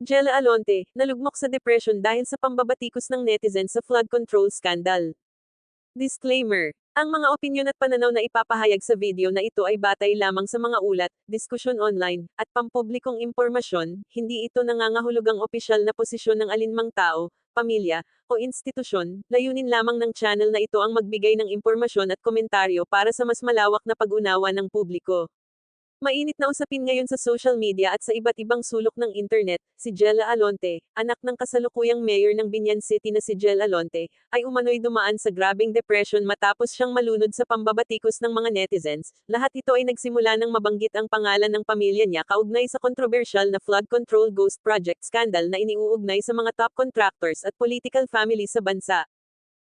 Jella Alonte, nalugmok sa depression dahil sa pambabatikos ng netizen sa flood control scandal. Disclaimer. Ang mga opinyon at pananaw na ipapahayag sa video na ito ay batay lamang sa mga ulat, diskusyon online, at pampublikong impormasyon, hindi ito nangangahulugang opisyal na posisyon ng alinmang tao, pamilya, o institusyon, layunin lamang ng channel na ito ang magbigay ng impormasyon at komentaryo para sa mas malawak na pag-unawa ng publiko. Mainit na usapin ngayon sa social media at sa iba't ibang sulok ng internet, si Jella Alonte, anak ng kasalukuyang mayor ng Binyan City na si Jel Alonte, ay umano'y dumaan sa grabing depression matapos siyang malunod sa pambabatikos ng mga netizens. Lahat ito ay nagsimula nang mabanggit ang pangalan ng pamilya niya kaugnay sa kontrobersyal na flood control ghost project scandal na iniuugnay sa mga top contractors at political families sa bansa.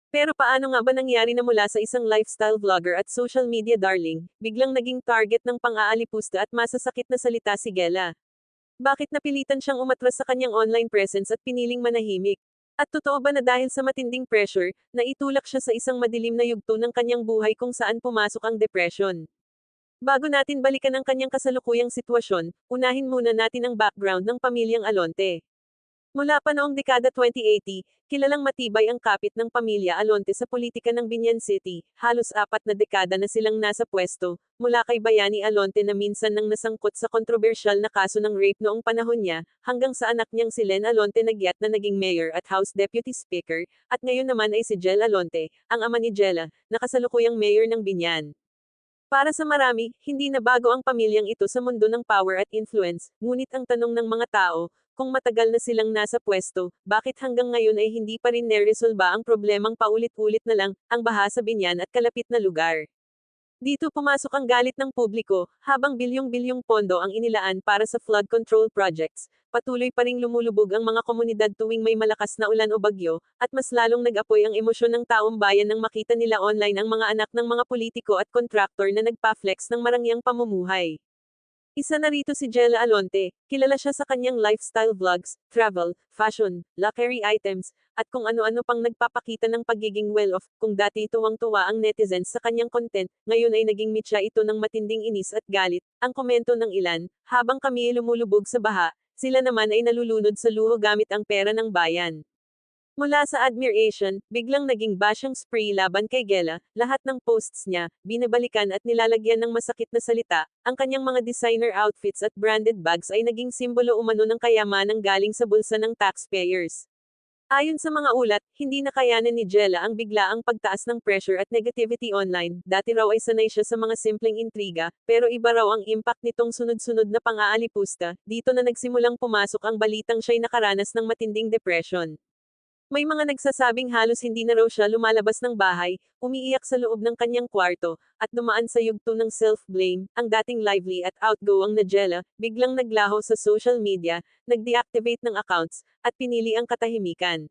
Pero paano nga ba nangyari na mula sa isang lifestyle vlogger at social media darling, biglang naging target ng pang-aalipusta at masasakit na salita si Gela? Bakit napilitan siyang umatras sa kanyang online presence at piniling manahimik? At totoo ba na dahil sa matinding pressure, naitulak siya sa isang madilim na yugto ng kanyang buhay kung saan pumasok ang depression? Bago natin balikan ang kanyang kasalukuyang sitwasyon, unahin muna natin ang background ng pamilyang Alonte. Mula pa noong dekada 2080, kilalang matibay ang kapit ng pamilya Alonte sa politika ng Binyan City, halos apat na dekada na silang nasa pwesto, mula kay Bayani Alonte na minsan nang nasangkot sa kontrobersyal na kaso ng rape noong panahon niya, hanggang sa anak niyang si Len Alonte nagyat na naging mayor at House Deputy Speaker, at ngayon naman ay si Jel Alonte, ang ama ni Jella, na kasalukuyang mayor ng Binyan. Para sa marami, hindi na bago ang pamilyang ito sa mundo ng power at influence, ngunit ang tanong ng mga tao, kung matagal na silang nasa pwesto, bakit hanggang ngayon ay hindi pa rin neresolba ang problemang paulit-ulit na lang, ang baha sa binyan at kalapit na lugar. Dito pumasok ang galit ng publiko, habang bilyong-bilyong pondo ang inilaan para sa flood control projects, patuloy pa ring lumulubog ang mga komunidad tuwing may malakas na ulan o bagyo, at mas lalong nag-apoy ang emosyon ng taong bayan nang makita nila online ang mga anak ng mga politiko at kontraktor na nagpa-flex ng marangyang pamumuhay. Isa na rito si Jella Alonte, kilala siya sa kanyang lifestyle vlogs, travel, fashion, luxury items, at kung ano-ano pang nagpapakita ng pagiging well-off, kung dati tuwang-tuwa ang netizens sa kanyang content, ngayon ay naging mitya ito ng matinding inis at galit, ang komento ng ilan, habang kami lumulubog sa baha, sila naman ay nalulunod sa luho gamit ang pera ng bayan. Mula sa admiration, biglang naging bashing spree laban kay Gela, lahat ng posts niya, binabalikan at nilalagyan ng masakit na salita, ang kanyang mga designer outfits at branded bags ay naging simbolo umano ng kayamanang galing sa bulsa ng taxpayers. Ayon sa mga ulat, hindi nakayanan ni Jella ang biglaang pagtaas ng pressure at negativity online, dati raw ay sanay siya sa mga simpleng intriga, pero iba raw ang impact nitong sunod-sunod na pang-aalipusta, dito na nagsimulang pumasok ang balitang siya'y nakaranas ng matinding depression. May mga nagsasabing halos hindi na raw siya lumalabas ng bahay, umiiyak sa loob ng kanyang kwarto, at dumaan sa yugto ng self-blame, ang dating lively at outgoing na Jella, biglang naglaho sa social media, nag-deactivate ng accounts, at pinili ang katahimikan.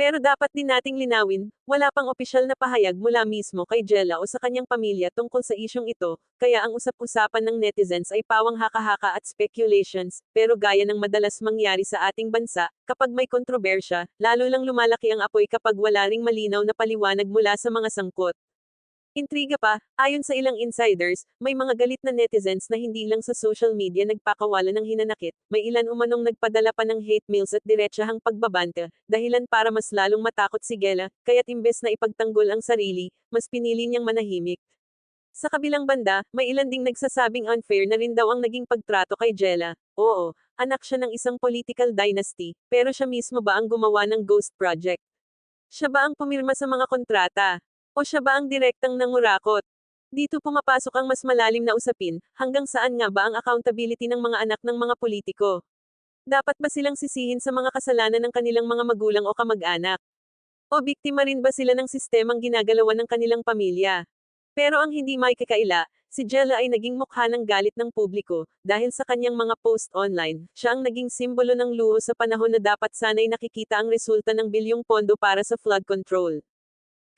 Pero dapat din nating linawin, wala pang opisyal na pahayag mula mismo kay Jella o sa kanyang pamilya tungkol sa isyong ito, kaya ang usap-usapan ng netizens ay pawang haka-haka at speculations, pero gaya ng madalas mangyari sa ating bansa, kapag may kontrobersya, lalo lang lumalaki ang apoy kapag wala ring malinaw na paliwanag mula sa mga sangkot. Intriga pa, ayon sa ilang insiders, may mga galit na netizens na hindi lang sa social media nagpakawala ng hinanakit, may ilan umanong nagpadala pa ng hate mails at diretsahang pagbabanta, dahilan para mas lalong matakot si Gela, kaya't imbes na ipagtanggol ang sarili, mas pinili niyang manahimik. Sa kabilang banda, may ilan ding nagsasabing unfair na rin daw ang naging pagtrato kay Jella. Oo, anak siya ng isang political dynasty, pero siya mismo ba ang gumawa ng ghost project? Siya ba ang pumirma sa mga kontrata? O siya ba ang direktang nangurakot? Dito pumapasok ang mas malalim na usapin, hanggang saan nga ba ang accountability ng mga anak ng mga politiko? Dapat ba silang sisihin sa mga kasalanan ng kanilang mga magulang o kamag-anak? O biktima rin ba sila ng sistemang ginagalawan ng kanilang pamilya? Pero ang hindi may kakaila, Si Jella ay naging mukha ng galit ng publiko, dahil sa kanyang mga post online, siya ang naging simbolo ng luho sa panahon na dapat sanay nakikita ang resulta ng bilyong pondo para sa flood control.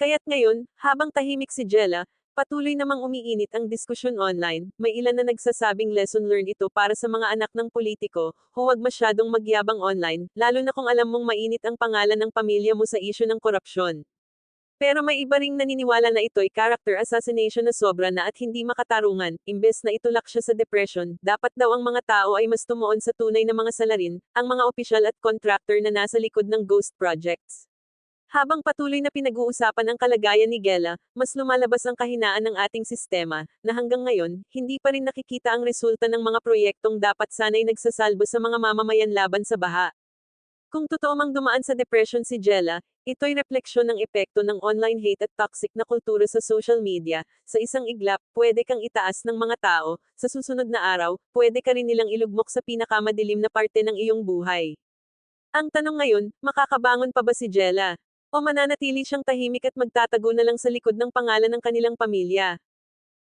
Kaya't ngayon, habang tahimik si Jella, patuloy namang umiinit ang diskusyon online, may ilan na nagsasabing lesson learned ito para sa mga anak ng politiko, huwag masyadong magyabang online, lalo na kung alam mong mainit ang pangalan ng pamilya mo sa isyu ng korupsyon. Pero may iba ring naniniwala na ito'y character assassination na sobra na at hindi makatarungan, imbes na itulak siya sa depression, dapat daw ang mga tao ay mas tumuon sa tunay na mga salarin, ang mga opisyal at contractor na nasa likod ng ghost projects. Habang patuloy na pinag-uusapan ang kalagayan ni Gela, mas lumalabas ang kahinaan ng ating sistema, na hanggang ngayon, hindi pa rin nakikita ang resulta ng mga proyektong dapat sana'y nagsasalbo sa mga mamamayan laban sa baha. Kung totoo mang dumaan sa depression si Jella, ito'y refleksyon ng epekto ng online hate at toxic na kultura sa social media. Sa isang iglap, pwede kang itaas ng mga tao, sa susunod na araw, pwede ka rin nilang ilugmok sa pinakamadilim na parte ng iyong buhay. Ang tanong ngayon, makakabangon pa ba si Jella? O mananatili siyang tahimik at magtatago na lang sa likod ng pangalan ng kanilang pamilya?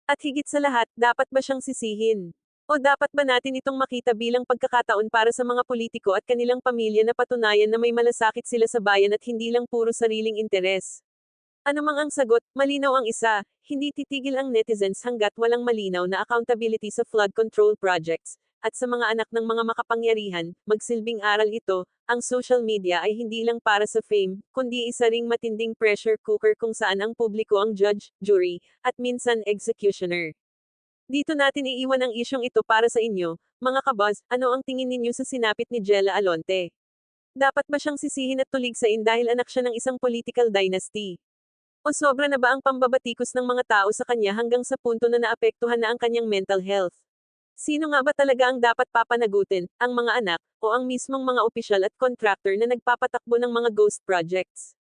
At higit sa lahat, dapat ba siyang sisihin? O dapat ba natin itong makita bilang pagkakataon para sa mga politiko at kanilang pamilya na patunayan na may malasakit sila sa bayan at hindi lang puro sariling interes? Ano mang ang sagot, malinaw ang isa, hindi titigil ang netizens hanggat walang malinaw na accountability sa flood control projects, at sa mga anak ng mga makapangyarihan, magsilbing aral ito, ang social media ay hindi lang para sa fame, kundi isa ring matinding pressure cooker kung saan ang publiko ang judge, jury, at minsan executioner. Dito natin iiwan ang isyong ito para sa inyo, mga kabaz, ano ang tingin ninyo sa sinapit ni Jella Alonte? Dapat ba siyang sisihin at tuligsain dahil anak siya ng isang political dynasty? O sobra na ba ang pambabatikos ng mga tao sa kanya hanggang sa punto na naapektuhan na ang kanyang mental health? Sino nga ba talaga ang dapat papanagutin, ang mga anak, o ang mismong mga opisyal at contractor na nagpapatakbo ng mga ghost projects?